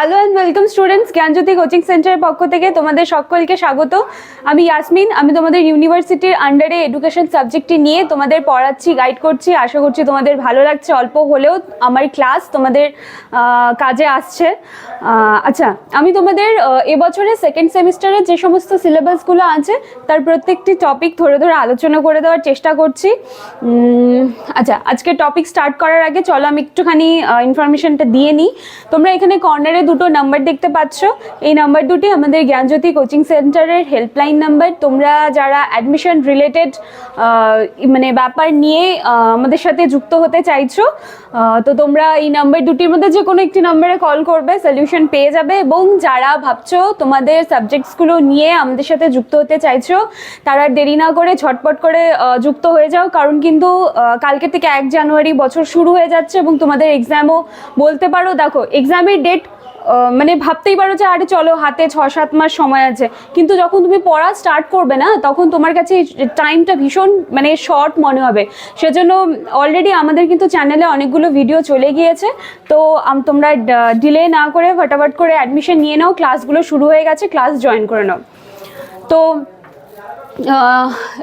Hello and welcome students Gyanjyoti coaching সেন্টারের পক্ষ থেকে তোমাদের সকলকে স্বাগত। আমি ইয়াসমিন আমি তোমাদের ইউনিভার্সিটির আন্ডারে এডুকেশন সাবজেক্টটি নিয়ে তোমাদের পড়াচ্ছি গাইড করছি। আশা করছি তোমাদের ভালো লাগছে। অল্প হলেও আমার ক্লাস তোমাদের কাজে আসছে। আচ্ছা আমি তোমাদের এবছরে সেকেন্ড সেমিস্টারের যে সমস্ত সিলেবাসগুলো আছে, তার প্রত্যেকটি টপিক ধরে ধরে আলোচনা করে দেওয়ার চেষ্টা করছি। আচ্ছা আজকে টপিক স্টার্ট করার আগে চলো আমি একটুখানি ইনফরমেশনটা দিয়ে নিই। তোমরা এখানে কর্নারে দুটো নাম্বার দেখতে পাচ্ছ। এই নাম্বার দুটি আমাদের জ্ঞানজ্যোতি কোচিং সেন্টারের হেল্পলাইন নাম্বার তোমরা যারা অ্যাডমিশন রিলেটেড মানে ব্যাপার নিয়ে আমাদের সাথে যুক্ত হতে চাইছো তো তোমরা এই নাম্বার দুটির মধ্যে যে কোনো একটি নাম্বারে কল করবে সলিউশন পেয়ে যাবে এবং যারা ভাবছ তোমাদের সাবজেক্টসগুলো নিয়ে আমাদের সাথে যুক্ত হতে চাইছো, তারা দেরি না করে ঝটপট করে যুক্ত হয়ে যাও। কারণ কিন্তু কালকে থেকে এক জানুয়ারি বছর শুরু হয়ে যাচ্ছে এবং তোমাদের এক্সামও বলতে পারো, দেখো এক্সামের ডেট মানে ভাবতেই পারো যে আরে চলো, হাতে ছ সাত মাস সময় আছে। কিন্তু যখন তুমি পড়া স্টার্ট করবে না, তখন তোমার কাছে টাইমটা ভীষণ মানে শর্ট মনে হবে। সেজন্য অলরেডি আমাদের কিন্তু চ্যানেলে অনেকগুলো ভিডিও চলে গিয়েছে। তো তোমরা ডিলে না করে ফটাফট করে অ্যাডমিশন নিয়ে নাও। ক্লাসগুলো শুরু হয়ে গেছে ক্লাস জয়েন করে নাও। তো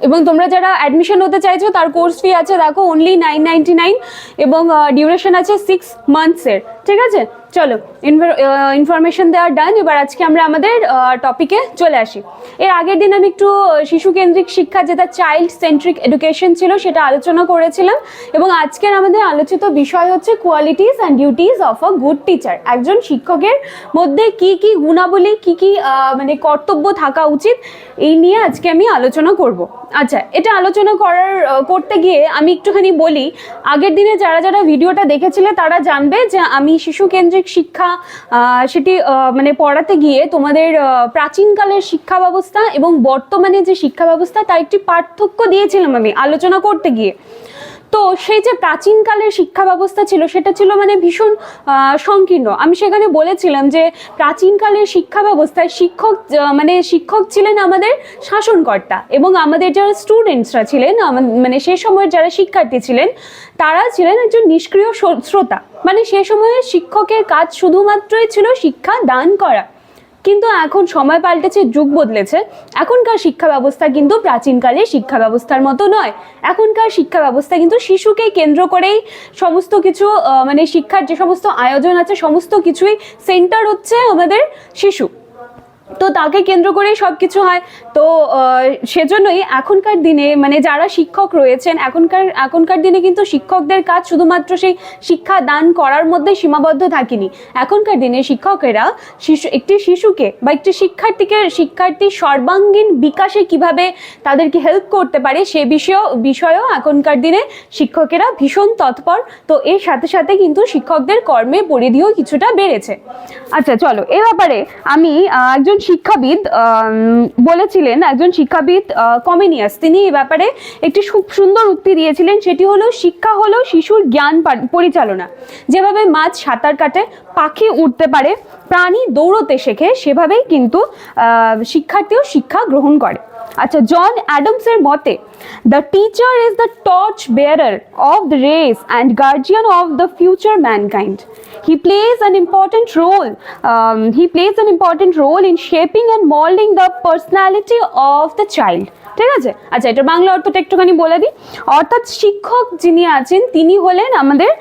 এবং তোমরা যারা অ্যাডমিশন হতে চাইছো, তার কোর্স ফি আছে, দেখো অনলি নাইন নাইনটি নাইন এবং ডিউরেশন আছে সিক্স মান্থসের ঠিক আছে? চলো ইনফরমেশন দেওয়া ডান এবার আজকে আমরা আমাদের টপিকে চলে আসি। এর আগের দিন আমি একটু শিশু কেন্দ্রিক শিক্ষা যেটা চাইল্ড সেন্ট্রিক এডুকেশন ছিল, সেটা আলোচনা করেছিলাম, এবং আজকের আমাদের আলোচিত বিষয় হচ্ছে qualities and duties of a good teacher একজন শিক্ষকের মধ্যে কি কি গুণাবলী, কি কি মানে কর্তব্য থাকা উচিত, এই নিয়ে আজকে আমি আলোচনা করব। আচ্ছা এটা আলোচনা করার করতে গিয়ে আমি একটুখানি বলি, আগের দিনে যারা যারা ভিডিওটা দেখেছিলে, তারা জানবে যে আমি শিশু কেন্দ্রিক শিক্ষা সেটি মানে পড়াতে গিয়ে তোমাদের প্রাচীনকালের শিক্ষা ব্যবস্থা এবং বর্তমানে যে শিক্ষা ব্যবস্থা, তার একটি পার্থক্য দিয়েছিলাম আমি আলোচনা করতে গিয়ে। তো সেই যে প্রাচীনকালের শিক্ষা ব্যবস্থা ছিল, সেটা ছিল মানে ভীষণ সংকীর্ণ। আমি সেখানে বলেছিলাম যে প্রাচীনকালের শিক্ষা ব্যবস্থায় শিক্ষক মানে শিক্ষক ছিলেন আমাদের শাসনকর্তা এবং আমাদের যারা স্টুডেন্টসরা ছিলেন মানে সে সময়ের যারা শিক্ষার্থী ছিলেন, তারা ছিলেন একজন নিষ্ক্রিয় শ্রোতা। মানে সে সময়ে শিক্ষকের কাজ শুধুমাত্রই ছিল শিক্ষা দান করা। কিন্তু এখন সময় পাল্টেছে, যুগ বদলেছে। এখনকার শিক্ষা ব্যবস্থা কিন্তু প্রাচীনকালে শিক্ষা ব্যবস্থার মতো নয়। এখনকার শিক্ষা ব্যবস্থা কিন্তু শিশুকে কেন্দ্র করেই সমস্ত কিছু মানে শিক্ষার যে সমস্ত আয়োজন আছে, সমস্ত কিছুই সেন্টার হচ্ছে আমাদের শিশু। তো তাকে কেন্দ্র করেই সব কিছু হয়। তো সেজন্যই এখনকার দিনে মানে যারা শিক্ষক রয়েছেন এখনকার এখনকার দিনে কিন্তু শিক্ষকদের কাজ শুধুমাত্র সেই শিক্ষা দান করার মধ্যে সীমাবদ্ধ থাকেনি। এখনকার দিনে শিক্ষকেরা শিশু একটি শিশুকে বা একটি শিক্ষার্থীকে শিক্ষার্থীর সর্বাঙ্গীন বিকাশে কীভাবে তাদেরকে হেল্প করতে পারে সে বিষয় বিষয়েও এখনকার দিনে শিক্ষকেরা ভীষণ তৎপর। তো এর সাথে সাথে কিন্তু শিক্ষকদের কর্মের পরিধিও কিছুটা বেড়েছে। আচ্ছা চলো এ ব্যাপারে আমি আহ, একজন শিক্ষাবিদ বলেছিলেন, একজন শিক্ষাবিদ কমেনিয়াস। তিনি এই ব্যাপারে একটি খুব সুন্দর উক্তি দিয়েছিলেন, সেটি হলো, শিক্ষা হলো শিশুর জ্ঞান পরিচালনা। যেভাবে মাছ সাঁতার কাটে, পাখি উঠতে পারে, প্রাণী দৌড়তে শেখে, সেভাবেই কিন্তু শিক্ষার্থীও শিক্ষা গ্রহণ করে। আচ্ছা জন অ্যাডামসের মতে the teacher is the torch bearer of the race and guardian of the future mankind he plays an important role he plays an important role in shaping and moulding the personality of the child ঠিক আছে? আচ্ছা এটা বাংলা অর্থটা একটুখানি বলে দিই। অর্থাৎ শিক্ষক যিনি আছেন, তিনি হলেন আমাদের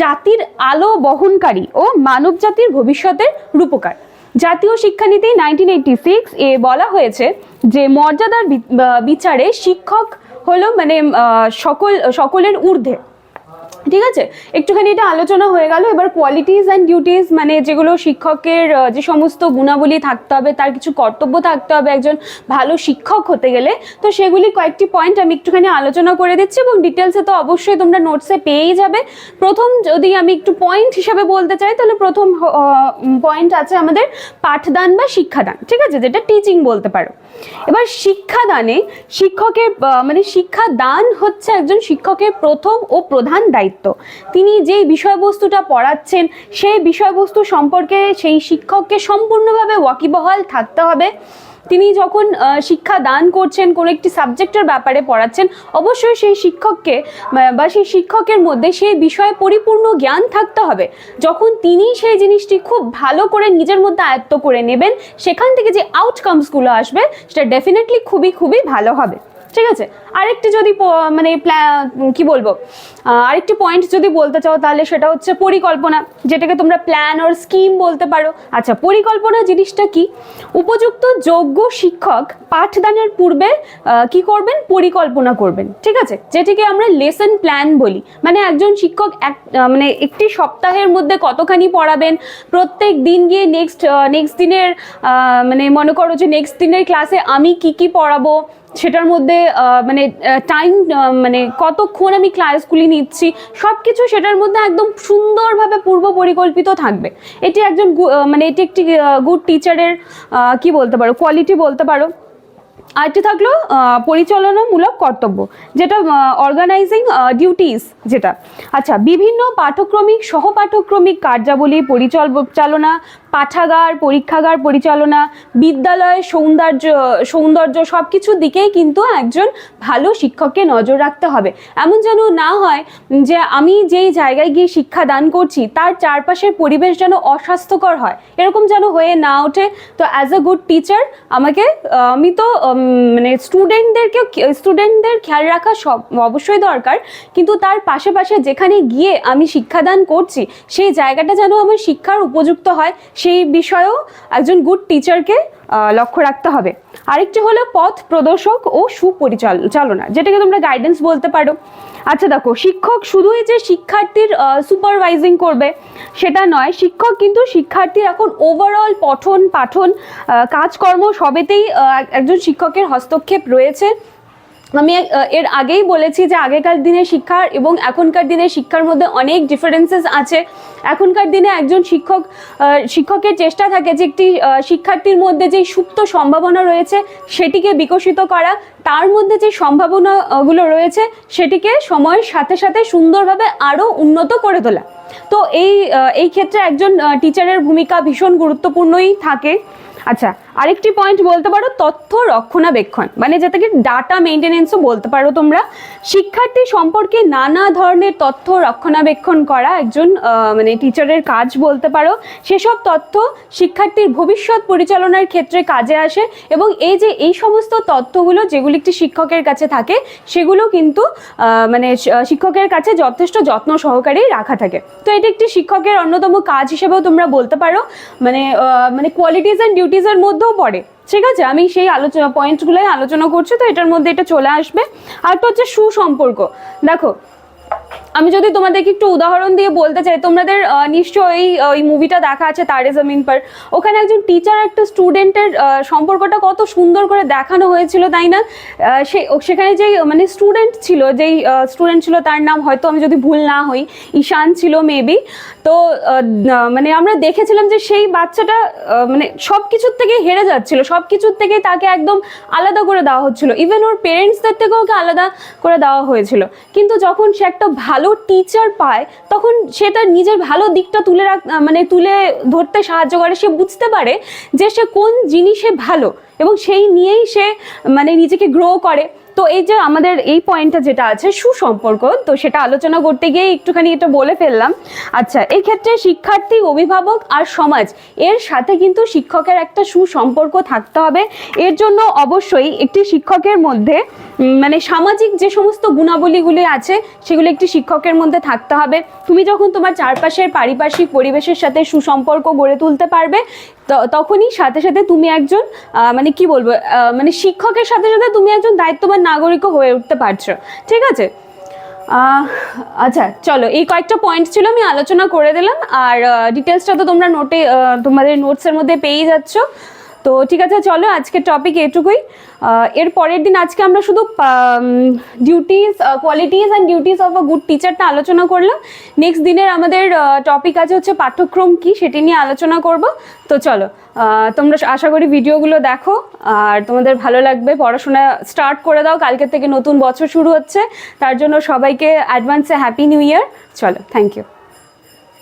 জাতির আলো বহনকারী ও মানব জাতির ভবিষ্যতের রূপকার। জাতীয় শিক্ষানীতি নাইনটিন এইটটি সিক্স এ বলা হয়েছে যে মর্যাদার বিচারে শিক্ষক হলো মানে সকল, সকলের ঊর্ধ্বে। ঠিক আছে? একটুখানি এটা আলোচনা হয়ে গেল। এবার কোয়ালিটিস অ্যান্ড ডিউটিস মানে যেগুলো শিক্ষকের যে সমস্ত গুণাবলী থাকতে হবে, তার কিছু কর্তব্য থাকতে হবে একজন ভালো শিক্ষক হতে গেলে, তো সেগুলি কয়েকটি পয়েন্ট আমি একটুখানি আলোচনা করে দিচ্ছি এবং ডিটেলসে তো অবশ্যই তোমরা নোটসে পেয়েই যাবে। প্রথম যদি আমি একটু পয়েন্ট হিসাবে বলতে চাই, তাহলে প্রথম পয়েন্ট আছে আমাদের পাঠদান বা শিক্ষাদান, ঠিক আছে? যেটা টিচিং বলতে পারো। এবার শিক্ষাদানে শিক্ষকের মানে শিক্ষাদান হচ্ছে একজন শিক্ষকের প্রথম ও প্রধান দায়িত্ব। তিনি যেই বিষয়বস্তুটা পড়াচ্ছেন, সেই বিষয়বস্তু সম্পর্কে সেই শিক্ষককে সম্পূর্ণভাবে ওয়াকিবহাল থাকতে হবে। তিনি যখন শিক্ষা দান করছেন, কোনো একটি সাবজেক্টের ব্যাপারে পড়াচ্ছেন, অবশ্যই সেই শিক্ষককে, বা সেই শিক্ষকের মধ্যে সেই বিষয়ে পরিপূর্ণ জ্ঞান থাকতে হবে। যখন তিনি সেই জিনিসটি খুব ভালো করে নিজের মধ্যে আয়ত্ত করে নেবেন, সেখান থেকে যে আউটকামসগুলো আসবে, সেটা ডেফিনেটলি খুবই খুবই ভালো হবে। ঠিক আছে? আরেকটি যদি মানে কি বলব আরেকটি পয়েন্ট যদি বলতে চাও তাহলে সেটা হচ্ছে পরিকল্পনা, যেটাকে তোমরা প্ল্যান ওর স্কিম বলতে পারো। আচ্ছা পরিকল্পনা জিনিসটা কি? উপযুক্ত যোগ্য শিক্ষক পাঠদানের পূর্বে কি করবেন? পরিকল্পনা করবেন, ঠিক আছে? যেটিকে আমরা লেসন প্ল্যান বলি। মানে একজন শিক্ষক এক মানে একটি সপ্তাহের মধ্যে কতখানি পড়াবেন? প্রত্যেক দিন গিয়ে নেক্সট নেক্সট দিনের মানে মনে করো যে নেক্সট দিনের ক্লাসে আমি কি কি পড়াবো? সেটার মধ্যে মানে টাইম মানে কতক্ষণ আমি ক্লাসগুলি নিচ্ছি সব কিছু সেটার মধ্যে একদম সুন্দরভাবে পূর্ব পরিকল্পিত থাকবে। এটি একজন মানে এটি একটি গুড টিচারের কি বলতে পারো কোয়ালিটি বলতে পারো। আরেকটি থাকল পরিচালনামূলক কর্তব্য, যেটা অর্গানাইজিং ডিউটিস যেটা। আচ্ছা বিভিন্ন পাঠক্রমিক সহপাঠক্রমিক কার্যাবলী পরিচালনা পাঠাগার, পরীক্ষাগার, পরিচালনা বিদ্যালয়ের সৌন্দর্য সৌন্দর্য সব কিছুর দিকেই কিন্তু একজন ভালো শিক্ষককে নজর রাখতে হবে। এমন যেন না হয় যে আমি যেই জায়গায় গিয়ে শিক্ষা দান করছি, তার চারপাশের পরিবেশ যেন অস্বাস্থ্যকর হয়। এরকম যেন হয়ে না ওঠে। তো অ্যাজ আ গুড টিচার আমাকে, আমি তো মানে স্টুডেন্টদেরকে স্টুডেন্টদের খেয়াল রাখা সব, অবশ্যই দরকার। কিন্তু তার পাশে যেখানে গিয়ে আমি শিক্ষাদান করছি, সেই জায়গাটা যেন আমার শিক্ষার উপযুক্ত হয় সেই বিষয়েও একজন গুড টিচারকে লক্ষ্য রাখতে হবে। আরেকটি হলো পথ প্রদর্শক ও সুপরিচালনা, যেটাকে তোমরা গাইডেন্স বলতে পারো। আচ্ছা দেখো, শিক্ষক শুধুই যে শিক্ষার্থীর সুপারভাইজিং করবে, সেটা নয়, শিক্ষক কিন্তু শিক্ষার্থীর এখন ওভারঅল পঠন পাঠন কাজকর্ম সবেতেই একজন শিক্ষকের হস্তক্ষেপ রয়েছে। আমি এর আগেই বলেছি যে আগেকার দিনের শিক্ষার এবং এখনকার দিনের শিক্ষার মধ্যে অনেক ডিফারেন্সেস আছে। এখনকার দিনে একজন শিক্ষক শিক্ষকের চেষ্টা থাকে যে একটি শিক্ষার্থীর মধ্যে যে সুপ্ত সম্ভাবনা রয়েছে সেটিকে বিকশিত করা। তার মধ্যে যে সম্ভাবনাগুলো রয়েছে সেটিকে সময়ের সাথে সাথে সুন্দরভাবে আরও উন্নত করে তোলা। তো এই এই ক্ষেত্রে একজন টিচারের ভূমিকা ভীষণ গুরুত্বপূর্ণই থাকে। আচ্ছা আরেকটি পয়েন্ট বলতে পারো, তথ্য রক্ষণাবেক্ষণ। মানে যেটাকে ডাটা মেনটেনেন্সও বলতে পারো তোমরা। শিক্ষার্থী সম্পর্কে নানা ধরনের তথ্য রক্ষণাবেক্ষণ করা একজন মানে টিচারের কাজ বলতে পারো। সেসব তথ্য শিক্ষার্থীর ভবিষ্যৎ পরিচালনার ক্ষেত্রে কাজে আসে এবং এই যে এই সমস্ত তথ্যগুলো যেগুলি একটি শিক্ষকের কাছে থাকে, সেগুলো কিন্তু মানে শিক্ষকের কাছে যথেষ্ট যত্ন সহকারেই রাখা থাকে। তো এটি একটি শিক্ষকের অন্যতম কাজ হিসেবেও তোমরা বলতে পারো। মানে মানে কোয়ালিটিস অ্যান্ড ডিউটিসের মধ্যেও পড়ে। ঠিক আছে? আমি সেই আলোচনা পয়েন্টগুলোই আলোচনা করছি, তো এটার মধ্যে এটা চলে আসবে। আর তো হচ্ছে সুসম্পর্ক। দেখো আমি যদি তোমাদেরকে একটু উদাহরণ দিয়ে বলতে চাই, তোমাদের নিশ্চয়ই ওই মুভিটা দেখা আছে, তারে জমিন পর। ওখানে একজন টিচার একটা স্টুডেন্টের সম্পর্কটা কত সুন্দর করে দেখানো হয়েছিল, তাই না? সে সেখানে যেই মানে স্টুডেন্ট ছিল, যেই স্টুডেন্ট ছিল, তার নাম হয়তো আমি যদি ভুল না হই, ঈশান ছিল মেবি তো মানে আমরা দেখেছিলাম যে সেই বাচ্চাটা মানে সব কিছুর থেকে হেরে যাচ্ছিল সব কিছুর থেকে তাকে একদম আলাদা করে দেওয়া হচ্ছিল। ইভেন ওর পেরেন্টসদের থেকেও ওকে আলাদা করে দেওয়া হয়েছিল। কিন্তু যখন সে একটা ভালো টিচার পায়, তখন সে তার নিজের ভালো দিকটা তুলে রাখ মানে তুলে ধরতে সাহায্য করে। সে বুঝতে পারে যে সে কোন জিনিসে ভালো এবং সেই নিয়েই সে মানে নিজেকে গ্রো করে। তো এই যে আমাদের এই পয়েন্টটা যেটা আছে, সুসম্পর্ক, তো সেটা আলোচনা করতে গিয়ে একটুখানি এটা বলে ফেললাম। আচ্ছা এই ক্ষেত্রে শিক্ষার্থী, অভিভাবক আর সমাজ, এর সাথে কিন্তু শিক্ষকের একটা সুসম্পর্ক থাকতে হবে। এর জন্য অবশ্যই একটি শিক্ষকের মধ্যে মানে সামাজিক যে সমস্ত গুণাবলীগুলি আছে, সেগুলো একটি শিক্ষকের মধ্যে থাকতে হবে। তুমি যখন তোমার চারপাশের পারিপার্শ্বিক পরিবেশের সাথে সুসম্পর্ক গড়ে তুলতে পারবে তখনই সাথে সাথে তুমি একজন মানে কি বলব মানে শিক্ষকের সাথে সাথে তুমি একজন দায়িত্ববান নাগরিকও হয়ে উঠতে পারছ, ঠিক আছে? আচ্ছা চলো, এই কয়েকটা পয়েন্ট ছিল, আমি আলোচনা করে দিলাম, আর ডিটেলসটা তো তোমরা নোটে তোমাদের নোটসের মধ্যে পেয়েই যাচ্ছ। তো ঠিক আছে, চলো আজকের টপিক এটুকুই। এর পরের দিন আজকে আমরা শুধু duties qualities and duties of a good টিচারটা আলোচনা করলাম। নেক্সট দিনের আমাদের টপিক আছে হচ্ছে পাঠ্যক্রম কি, সেটি নিয়ে আলোচনা করব। তো চলো তোমরা আশা করি ভিডিওগুলো দেখো। আর তোমাদের ভালো লাগবে, পড়াশোনা স্টার্ট করে দাও। কালকে থেকে নতুন বছর শুরু হচ্ছে। তার জন্য সবাইকে অ্যাডভান্সে হ্যাপি নিউ ইয়ার চলো থ্যাংক ইউ